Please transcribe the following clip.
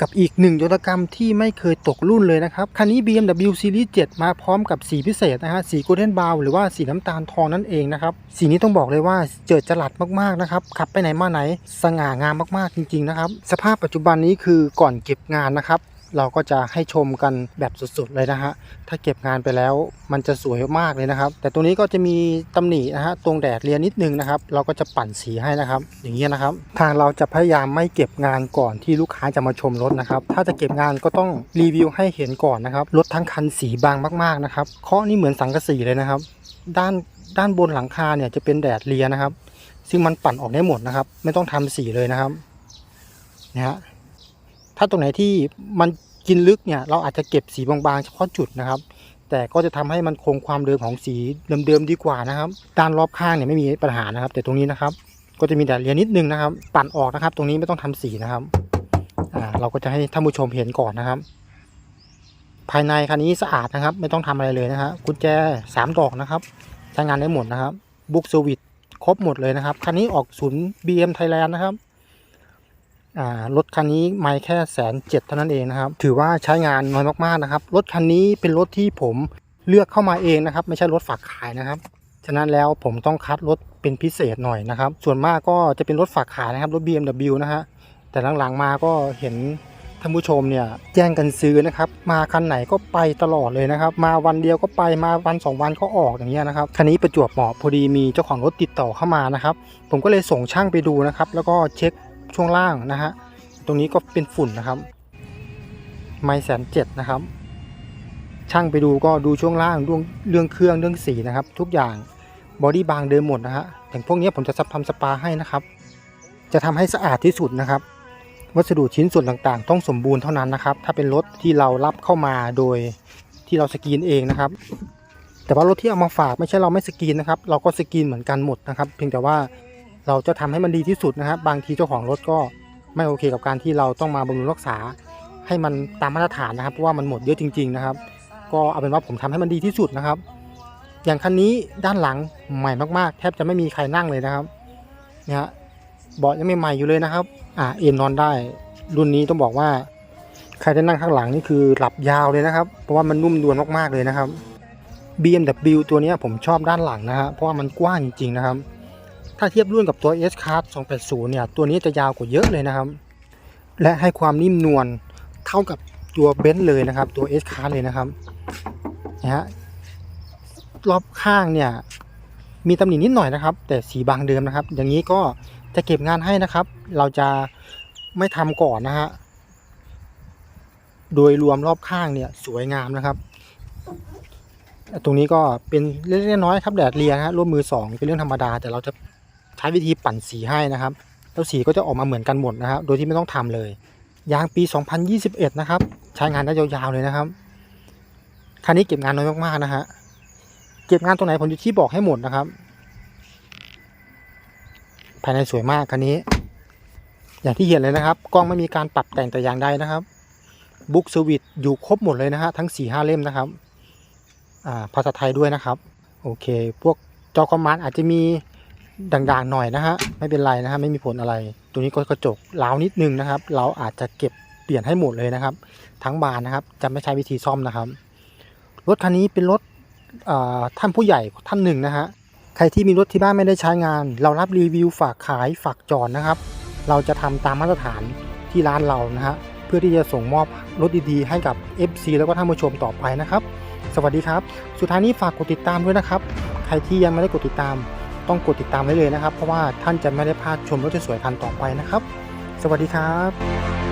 กับอีกหนึ่งยนตกรรมที่ไม่เคยตกรุ่นเลยนะครับ คันนี้ BMW Series 7 มาพร้อมกับสีพิเศษนะฮะ สี Golden Brown หรือว่าสีน้ำตาลทองนั่นเองนะครับ สีนี้ต้องบอกเลยว่าเจิดจรัสมากๆนะครับ ขับไปไหนมาไหน สง่างามมากๆจริงๆนะครับ สภาพปัจจุบันนี้คือก่อนเก็บงานนะครับ เราก็จะให้ชมกันแบบสุดๆเลยนะฮะถ้าเก็บงานไปแล้วมันจะสวยมากเลยนะครับ แต่ตรงนี้ก็จะมีตำหนินะฮะตรงแดดเรียนนิดนึงนะครับ เราก็จะปั่นสีให้นะครับ อย่างเงี้ยนะครับ ทางเราจะพยายามไม่เก็บงานก่อนที่ลูกค้าจะมาชมรถนะครับ ถ้าจะเก็บงานก็ต้องรีวิวให้เห็นก่อนนะครับรถทั้งคันสีบางมากๆนะครับเคาะนี่เหมือนสังกะสีเลยนะครับ ด้านด้านบนหลังคาเนี่ยจะเป็นแดดเรียนะครับ ซึ่งมันปั่นออกได้หมดนะครับ ไม่ต้องทำสีเลยนะครับนะฮะ ถ้าตรงไหนที่มันกินลึกเนี่ยเราอาจจะเก็บสีบางๆเฉพาะจุดนะครับ แต่ก็จะทำให้มันคงความเดิมของสีเดิมๆดีกว่านะครับ ด้านรอบข้างเนี่ยไม่มีปัญหานะครับ แต่ตรงนี้นะครับ ก็จะมีแดดเรียนนิดนึงนะครับปั่นออกนะครับ ตรงนี้ไม่ต้องทำสีนะครับอ่าเราก็จะให้ท่านผู้ชมเห็นก่อนนะครับ ภายในคันนี้สะอาดนะครับ ไม่ต้องทำอะไรเลยนะฮะกุญแจสามดอกนะครับใช้งานได้หมดนะครับบุ๊กสวิตครบหมดเลยนะครับคันนี้ออกศูนย์ BM Thailand นะครับ รถคันนี้ไม่แค่แสนเจ็ดเท่านั้นเองนะครับ ถือว่าใช้งานน้อยมากๆนะครับ รถคันนี้เป็นรถที่ผมเลือกเข้ามาเองนะครับ ไม่ใช่รถฝากขายนะครับ ฉะนั้นแล้วผมต้องคัดรถเป็นพิเศษหน่อยนะครับ ส่วนมากก็จะเป็นรถฝากขายนะครับรถ BMW นะฮะ แต่หลังๆมาก็เห็นท่านผู้ชมเนี่ยแจ้งกันซื้อนะครับ มาคันไหนก็ไปตลอดเลยนะครับ มาวันเดียวก็ไปมาวันสองวันก็ออกอย่างเงี้ยนะครับคันนี้ประจวบเหมาะพอดีมีเจ้าของรถติดต่อเข้ามานะครับ ผมก็เลยส่งช่างไปดูนะครับ แล้วก็เช็ค ช่วงล่างนะฮะตรงนี้ก็เป็นฝุ่นนะครับ ไม่แสนเจ็ดนะครับ ช่างไปดูก็ดูช่วงล่างเรื่องเรื่องเครื่องเรื่องสีนะครับ ทุกอย่างบอดี้บางเดิมหมดนะฮะอย่างพวกนี้ผมจะซับทำสปาให้นะครับ จะทำให้สะอาดที่สุดนะครับ วัสดุชิ้นส่วนต่างๆ ต้องสมบูรณ์เท่านั้นนะครับ ถ้าเป็นรถที่เรารับเข้ามาโดยที่เราสกรีนเองนะครับ แต่ว่ารถที่เอามาฝากไม่ใช่เราไม่สกรีนนะครับ เราก็สกรีนเหมือนกันหมดนะครับ เพียงแต่ว่า เราจะทำให้มันดีที่สุดนะครับ บางทีเจ้าของรถก็ไม่โอเคกับการที่เราต้องมาบำรุงรักษา ให้มันตามมาตรฐานนะครับเพราะว่ามันหมดเยอะจริง ๆนะครับ ก็เอาเป็นว่าผมทำให้มันดีที่สุดนะครับ อย่างคันนี้ด้านหลังใหม่มากๆ แทบจะไม่มีใครนั่งเลยนะครับเนี่ยฮะเบาะยังไม่ใหม่อยู่เลยนะครับ อ่าเอ็นนอนได้ รุ่นนี้ต้องบอกว่า ใครได้นั่งข้างหลังนี่คือหลับยาวเลยนะครับ เพราะว่ามันนุ่มนวลมากๆเลยนะครับ BMW ตัวนี้ผมชอบด้านหลังนะฮะเพราะว่ามันกว้างจริงๆนะครับ ถ้าเทียบรุ่นกับตัว S Card 280 เนี่ย ตัวนี้จะยาวกว่าเยอะเลยนะครับ และให้ความนิ่มนวลเท่ากับตัวเบนซ์เลยนะครับ ตัว S Card เลยนะครับนะฮะรอบข้างเนี่ย มีตำหนินิดหน่อยนะครับ แต่สีบางเดิมนะครับ อย่างนี้ก็จะเก็บงานให้นะครับ เราจะไม่ทำก่อนนะฮะโดยรวมรอบข้างเนี่ยสวยงามนะครับ ตรงนี้ก็เป็นเล็กๆน้อยๆครับแดดเรียนะฮะร่วมมือสองเป็นเรื่องธรรมดา แต่เราจะ ใช้วิธีปั่นสีให้นะครับ แล้วสีก็จะออกมาเหมือนกันหมดนะครับ โดยที่ไม่ต้องทำเลย ยางปี 2021 นะครับ ใช้งานได้ยาวๆเลยนะครับ คันนี้เก็บงานน้อยมากๆนะฮะ เก็บงานตรงไหนผมจะที่บอกให้หมดนะครับ ภายในสวยมากคันนี้ อย่างที่เห็นเลยนะครับ กล้องไม่มีการปรับแต่งแต่อย่างใดนะครับบุ๊กสวิตอยู่ครบหมดเลยนะฮะทั้ง4ี่ห้าเล่มนะครับภาษาไทยด้วยนะครับ โอเค พวกจอคอมมานด์อาจจะมี ด่างๆหน่อยนะฮะไม่เป็นไรนะฮะไม่มีผลอะไร ตัวนี้ก็กระจกเล้านิดนึงนะครับ เราอาจจะเก็บเปลี่ยนให้หมดเลยนะครับ ทั้งบานนะครับ จะไม่ใช้วิธีซ่อมนะครับ รถคันนี้เป็นรถท่านผู้ใหญ่ท่านหนึ่งนะฮะใครที่มีรถที่บ้านไม่ได้ใช้งาน เรารับรีวิวฝากขายฝากจอดนะครับ เราจะทำตามมาตรฐานที่ร้านเรานะฮะเพื่อที่จะส่งมอบรถดีๆ ให้กับ FC แล้วก็ท่านผู้ชมต่อไปนะครับ สวัสดีครับ สุดท้ายนี้ฝากกดติดตามด้วยนะครับ ใครที่ยังไม่ได้กดติดตาม ต้องกดติดตามไว้เลยนะครับ เพราะว่าท่านจะไม่ได้พลาดชมรถสวยๆคันต่อไปนะครับ สวัสดีครับ